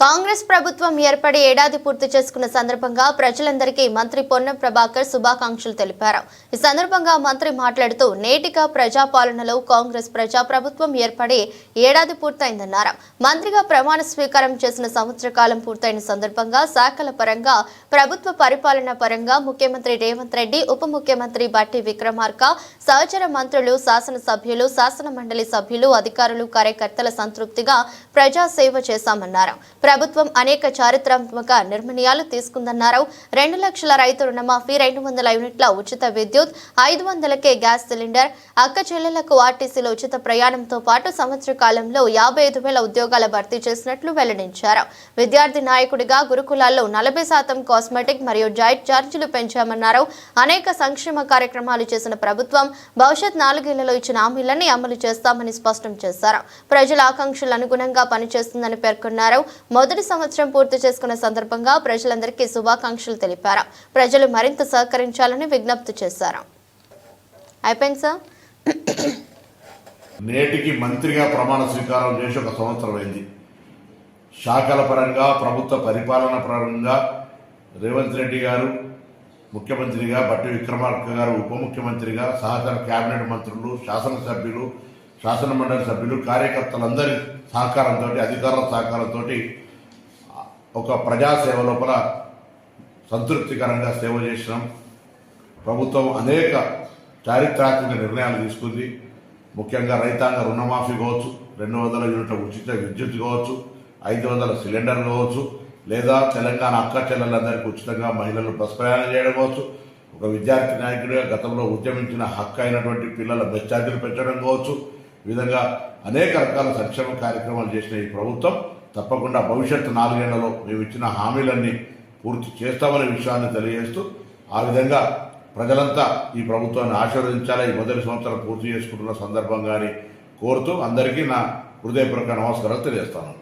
కాంగ్రెస్ ప్రభుత్వం ఏర్పడి ఏడాది పూర్తి చేసుకున్న సందర్భంగా ప్రజలందరికీ మంత్రి పొన్నం ప్రభాకర్ శుభాకాంక్షలు తెలిపారు. ఈ సందర్భంగా మంత్రి మాట్లాడుతూ నేటిగా ప్రజాపాలనలో కాంగ్రెస్ ప్రజా ప్రభుత్వం ఏర్పడి ఏడాది పూర్తయిందన్నారు. మంత్రిగా ప్రమాణ స్వీకారం చేసిన సంవత్సర కాలం పూర్తయిన సందర్భంగా శాఖల పరంగా ప్రభుత్వ పరిపాలన పరంగా ముఖ్యమంత్రి రేవంత్ రెడ్డి ఉప ముఖ్యమంత్రి బట్టి విక్రమార్క సహచర మంత్రులు శాసనసభ్యులు శాసన మండలి సభ్యులు అధికారులు కార్యకర్తల సంతృప్తిగా ప్రజా సేవ చేశామన్నారు. ప్రభుత్వం అనేక చారిత్రాత్మక నిర్ణయాలు తీసుకుందన్నారు. రెండు లక్షల రైతు రుణమాఫీ రెండు వందల యూనిట్ల ఉచిత విద్యుత్ ఐదు వందలకే గ్యాస్ సిలిండర్ అక్క చెల్లెలకు ఆర్టీసీలో ఉచిత ప్రయాణంతో పాటు సంవత్సర కాలంలో యాభై ఐదు వేల ఉద్యోగాల భర్తీ చేసినట్లు వెల్లడించారు. విద్యార్థి నాయకుడిగా గురుకులాల్లో నలభై శాతం కాస్మెటిక్ మరియు డైట్ ఛార్జీలు పెంచామన్నారు. అనేక సంక్షేమ కార్యక్రమాలు చేసిన ప్రభుత్వం భవిష్యత్ నాలుగేళ్ళలో ఇచ్చిన హామీలన్నీ అమలు చేస్తామని స్పష్టం చేశారు. ప్రజల ఆకాంక్షలు అనుగుణంగా పనిచేస్తుందని పేర్కొన్నారు. మొదటి సంవత్సరం పూర్తి చేసుకున్న సందర్భంగా ప్రజలందరికీ శుభాకాంక్షలు తెలిపారు. ప్రజలు మరింత సహకరించాలని విజ్ఞప్తి చేశారు. అయిపోయింది సార్? నేటికి మంత్రిగా ప్రమాణ స్వీకారం చేసి ఒక సంవత్సరం అయింది. శాఖల పరంగా ప్రభుత్వ పరిపాలన పరంగా రేవంత్ రెడ్డి గారు ముఖ్యమంత్రిగా బట్టి విక్రమార్క గారు ఉప ముఖ్యమంత్రిగా సహకార కేబినెట్ మంత్రులు శాసనసభ్యులు శాసనమండలి సభ్యులు కార్యకర్తలందరి సహకారంతో అధికారుల సహకారంతో ఒక ప్రజాసేవ లోపల సంతృప్తికరంగా సేవ చేసినాం. ప్రభుత్వం అనేక చారిత్రాత్మక నిర్ణయాలు తీసుకుంది. ముఖ్యంగా రైతాంగ రుణమాఫీ కావచ్చు రెండు వందల యూనిట్ల ఉచిత విద్యుత్ కావచ్చు ఐదు వందల సిలిండర్ కావచ్చు లేదా తెలంగాణ అక్క చెల్లెలందరికీ ఉచితంగా మహిళలు బస్ ప్రయాణం చేయడం కావచ్చు ఒక విద్యార్థి నాయకుడిగా గతంలో ఉద్యమించిన హక్కు అయినటువంటి పిల్లల బస్ ఛార్జీలు పెంచడం కావచ్చు ఈ విధంగా అనేక రకాల సంక్షేమ కార్యక్రమాలు చేసిన ఈ ప్రభుత్వం తప్పకుండా భవిష్యత్తు నాలుగేళ్ళలో మేము ఇచ్చిన హామీలన్నీ పూర్తి చేస్తామనే విషయాన్ని తెలియజేస్తూ ఆ విధంగా ప్రజలంతా ఈ ప్రభుత్వాన్ని ఆశీర్వదించాలి ఈ మొదటి సంవత్సరం పూర్తి చేసుకుంటున్న సందర్భంగాని కోరుతూ అందరికీ నా హృదయపూర్వక నమస్కారాలు తెలియజేస్తాను.